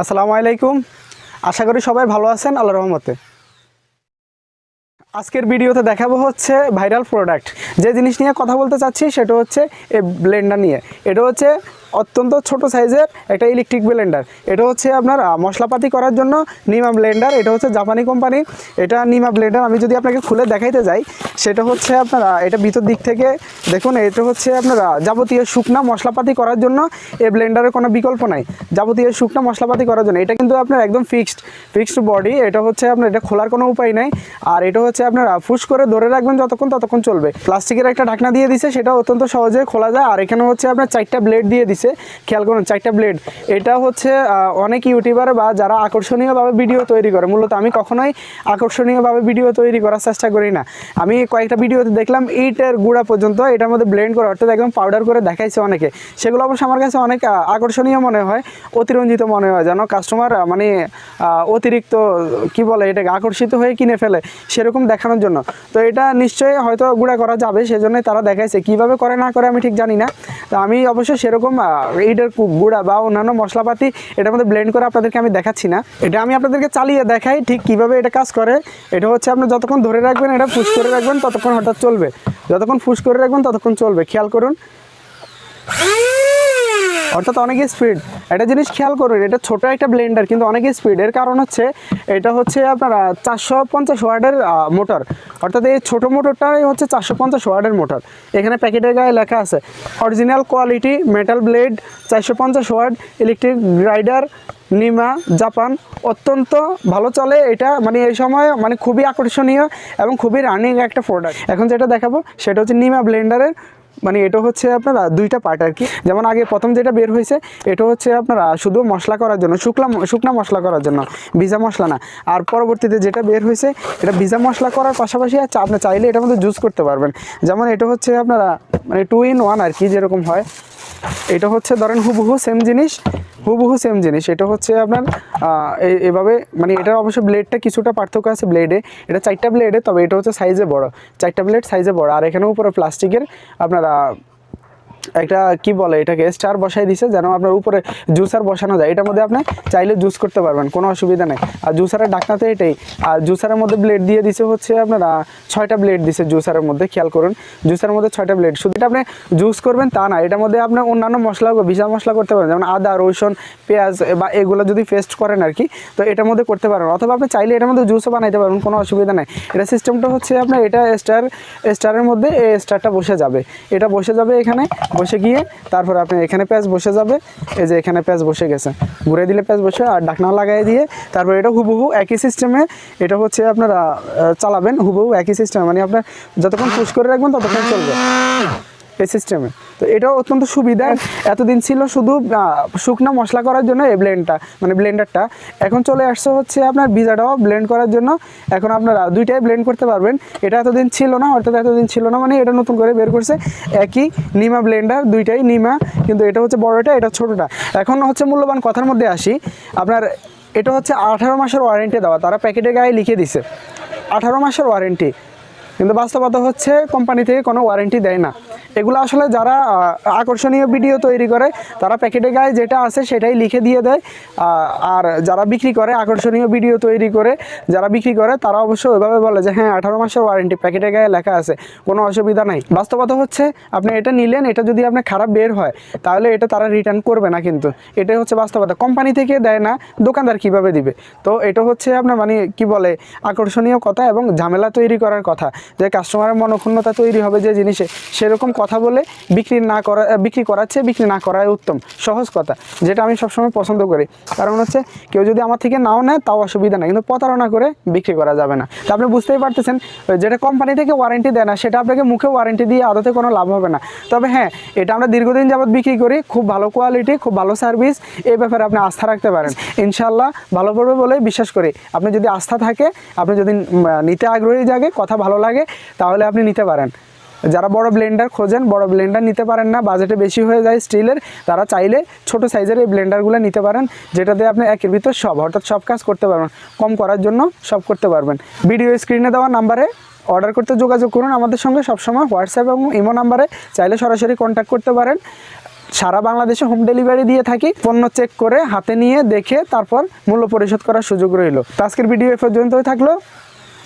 আসসালামু আলাইকুম। আশা করি সবাই ভালো আছেন আল্লাহ রহমতে। আজকের ভিডিওতে দেখাবো হচ্ছে ভাইরাল প্রোডাক্ট যে জিনিস নিয়ে কথা বলতে চাচ্ছি সেটা হচ্ছে এই ব্লেন্ডার নিয়ে। এটা হচ্ছে অত্যন্ত ছোট সাইজের একটা ইলেকট্রিক ব্লেন্ডার এটা হচ্ছে আপনার মশলাপাতি করার জন্য নিমা ব্লেন্ডার এটা হচ্ছে জাপানি কোম্পানি এটা নিমা ব্লেন্ডার আমি যদি আপনাকে খুলে দেখাইতে যাই, সেটা হচ্ছে আপনারা এটা ভিতর দিক থেকে দেখুন, এটা হচ্ছে আপনারা যাবতীয় শুকনা মশলাপাতি করার জন্য এই ব্লেন্ডারের কোনো বিকল্প নাই। যাবতীয় শুকনা মশলাপাতি করার জন্য। এটা কিন্তু আপনার একদম ফিক্সড ফিক্সড বডি এটা হচ্ছে আপনার, এটা খোলার কোনো উপায় নাই। আর এটা হচ্ছে আপনার ফুস করে ধরে রাখবেন যতক্ষণ, ততক্ষণ চলবে। প্লাস্টিকের একটা ঢাকনা দিয়ে দিছে, সেটা অত্যন্ত সহজে খোলা যায়। আর এখানে হচ্ছে আপনার চারটা ব্লেড দিয়ে দিছে খেয়াল করুন, চারটা ব্লেড এটা হচ্ছে অনেক ইউটিউবার বা যারা আকর্ষণীয়ভাবে ভিডিও তৈরি করে। মূলত আমি কখনোই আকর্ষণীয়ভাবে ভিডিও তৈরি করার চেষ্টা করি না। আমি কয়েকটা ভিডিওতে দেখলাম, ইটের গুঁড়া পর্যন্ত এটার মধ্যে ব্লেন্ড করে, অর্থাৎ একদম পাউডার করে দেখাইছে অনেকে। সেগুলো অবশ্য আমার কাছে অনেক আকর্ষণীয় মনে হয়, অতিরঞ্জিত মনে হয় যেন। কাস্টমার মানে অতিরিক্ত, কি বলে এটাকে, আকর্ষিত হয়ে কিনে ফেলে সেরকম দেখানোর জন্য। তো এটা নিশ্চয়ই হয়তো গুঁড়া করা যাবে, সেজন্যই তারা দেখাইছে। কীভাবে করে না করে আমি ঠিক জানি না। তো আমি অবশ্য সেরকম এইটার ইটের গুঁড়া বা অন্যান্য মশলাপাতি এটার মধ্যে ব্লেন্ড করে আপনাদেরকে আমি দেখাচ্ছি না। এটা আমি আপনাদেরকে চালিয়ে দেখাই ঠিক কীভাবে এটা কাজ করে। এটা হচ্ছে আপনি যতক্ষণ ধরে রাখবেন, এটা ফুস করে রাখবেন, ততক্ষণ হঠাৎ চলবে। যতক্ষণ ফুস করে রাখবেন, ততক্ষণ চলবে। খেয়াল করুন। অর্থাৎ অনেকই স্পিড একটা জিনিস খেয়াল করুন, এটা ছোট একটা ব্লেন্ডার কিন্তু অনেক স্পিড এর কারণ হচ্ছে এটা হচ্ছে আপনার চারশো পঞ্চাশ ওয়ার্ডের মোটর। অর্থাৎ এই ছোটো মোটরটাই হচ্ছে চারশো পঞ্চাশ ওয়ার্ডের মোটর। এখানে প্যাকেটের গায়ে লেখা আছে অরিজিনাল কোয়ালিটি মেটাল ব্লেড চারশো পঞ্চাশ ওয়ার্ড ইলেকট্রিক গ্রাইডার নিমা জাপান অত্যন্ত ভালো চলে এটা মানে এই সময় মানে খুবই আকর্ষণীয় এবং খুবই রানিং একটা প্রোডাক্ট এখন যেটা দেখাবো, সেটা হচ্ছে নিমা ব্লেন্ডারের মানে এটা হচ্ছে আপনারা দুইটা পার্ট আর কি। যেমন আগে প্রথম যেটা বের হয়েছে, এটা হচ্ছে আপনারা শুধু মশলা করার জন্য, শুকলা শুকনা মশলা করার জন্য, ভিজা মশলা না। আর পরবর্তীতে যেটা বের হয়েছে, এটা ভিজা মশলা করার পাশাপাশি আছে আপনি চাইলে এটার মধ্যে জুস করতে পারবেন। যেমন এটা হচ্ছে আপনারা মানে টু ইন ওয়ান আর কি যেরকম হয়। এটা হচ্ছে ধরেন হুবহু সেম জিনিস, হুবহু সেম জিনিস। এটা হচ্ছে আপনার এভাবে মানে এটার অবশ্য ব্লেডটা কিছুটা পার্থক্য আছে ব্লেডে এটা চারটা ব্লেডে তবে এটা হচ্ছে সাইজে বড়। চারটা ব্লেড সাইজে বড়। আর এখানে উপরে প্লাস্টিকের আপনারা একটা কি বলে এটাকে স্টার বসাই দিছে যেন আপনার উপরে জুসার বসানো যায়। এটার মধ্যে আপনি চাইলে জুস করতে পারবেন, কোনো অসুবিধা নেই। আর জুসারের ডাকনাতে এটাই। আর জুসারের মধ্যে ব্লেড দিয়ে দিছে হচ্ছে আপনারা ছয়টা ব্লেড দিছে জুসারের মধ্যে, খেয়াল করুন। জুসারের মধ্যে ছয়টা ব্লেড শুধু এটা আপনি জুস করবেন তা না, এটার মধ্যে আপনি অন্যান্য মশলা ভিজা মশলা করতে পারেন যেমন আদা, রসুন, পেঁয়াজ বা এগুলো যদি পেস্ট করেন আর কি তো এটার মধ্যে করতে পারেন অথবা আপনি চাইলে এটার মধ্যে জুসও বানাইতে পারবেন, কোনো অসুবিধা নেই। এটা সিস্টেমটা হচ্ছে আপনার, এটা স্টার স্টারের মধ্যে এই স্টারটা বসে যাবে। এটা বসে যাবে এখানে। বসে গিয়ে তারপর আপনি এখানে প্যাঁচ বসে যাবে। এই যে এখানে প্যাঁচ বসে গেছে। ঘুরে দিলে প্যাঁচ বসে, আর ডাকনা লাগাই দিয়ে তারপর এটা হুবহু একই সিস্টেমে এটা হচ্ছে আপনারা চালাবেন। হুবহু একই সিস্টেমে মানে আপনার যতক্ষণ পুশ করে রাখবেন ততক্ষণ চলবে। এই সিস্টেমে তো এটাও অত্যন্ত সুবিধা। এতদিন ছিল শুধু শুকনো মশলা করার জন্য এই ব্লেন্ডটা মানে ব্লেন্ডারটা এখন চলে আসছে হচ্ছে আপনার ভিজাটাও ব্লেন্ড করার জন্য। এখন আপনারা দুইটাই ব্লেন্ড করতে পারবেন। এটা এতদিন ছিল না, অর্থাৎ এতদিন ছিল না মানে এটা নতুন করে বের করছে। একই নিমা ব্লেন্ডার দুইটাই নিমা, কিন্তু এটা হচ্ছে বড়টা এটা ছোটটা। এখন হচ্ছে মূল্যবান কথার মধ্যে আসি। আপনার, এটা হচ্ছে আঠারো মাসের ওয়ারেন্টি দেওয়া। তারা প্যাকেটের গায়ে লিখে দিছে। আঠারো মাসের ওয়ারেন্টি কিন্তু বাস্তবতা হচ্ছে কোম্পানি থেকে কোনো ওয়ারেন্টি দেয় না। এগুলো আসলে যারা আকর্ষণীয় ভিডিও তৈরি করে, তারা প্যাকেটে গায়ে যেটা আছে সেটাই লিখে দিয়ে দেয়। আর যারা বিক্রি করে, আকর্ষণীয় ভিডিও তৈরি করে, যারা বিক্রি করে, তারা অবশ্য ওইভাবে বলে যে হ্যাঁ আঠারো মাসের ওয়ারেন্টি প্যাকেটে গায়ে লেখা আছে, কোনো অসুবিধা নাই। বাস্তবতা হচ্ছে, আপনি এটা নিলেন, এটা যদি আপনার খারাপ বের হয়, তাহলে এটা তারা রিটার্ন করবে না কিন্তু। এটাই হচ্ছে বাস্তবতা। কোম্পানি থেকে দেয় না, দোকানদার কীভাবে দিবে? তো এটা হচ্ছে আপনার মানে কি বলে, আকর্ষণীয় কথা এবং ঝামেলা তৈরি করার কথা। যে কাস্টমারের মনক্ষুণ্ণতা তৈরি হবে যে জিনিসে, সেরকম কথা বলে বিক্রি না করা বিক্রি করাচ্ছে, বিক্রি না করাই উত্তম। সহজ কথা, যেটা আমি সবসময় পছন্দ করি। কারণ হচ্ছে, কেউ যদি আমার থেকে নাও নেয়, তাও অসুবিধা নাই। কিন্তু প্রতারণা করে বিক্রি করা যাবে না। তা আপনি বুঝতেই পারতেছেন যেটা কোম্পানি থেকে ওয়ারেন্টি দেয় না, সেটা আপনাকে মুখে ওয়ারেন্টি দিয়ে আদতে কোনো লাভ হবে না। তবে হ্যাঁ এটা আমরা দীর্ঘদিন যাবত বিক্রি করি, খুব ভালো কোয়ালিটি খুব ভালো সার্ভিস এই ব্যাপারে আপনি আস্থা রাখতে পারেন। ইনশাল্লাহ ভালো পড়বে বলে বিশ্বাস করি, আপনি যদি আস্থা থাকে, আপনি যদি নিতে আগ্রহী জাগে, কথা ভালো লাগে তাহলে আপনি নিতে পারেন। যারা বড় ব্লেন্ডার খোঁজেন, বড় ব্লেন্ডার নিতে পারেন না বাজেটে বেশি হয়ে যায় স্টিলের তারা চাইলে ছোট সাইজের এই ব্লেন্ডারগুলো নিতে পারেন যেটাতে আপনি একের ভিতর সব, অর্থাৎ সব কাজ করতে পারবেন, কম করার জন্য সব করতে পারবেন। ভিডিও স্ক্রিনে দেওয়া নাম্বারে অর্ডার করতে যোগাযোগ করুন আমাদের সঙ্গে সবসময় হোয়াটসঅ্যাপ এবং ইমো নাম্বারে চাইলে সরাসরি কন্ট্যাক্ট করতে পারেন। সারা বাংলাদেশে হোম ডেলিভারি দিয়ে থাকি, পণ্য চেক করে, হাতে নিয়ে দেখে, তারপর মূল্য পরিশোধ করার সুযোগ রইল। আজকের ভিডিও এ পর্যন্তই থাকল।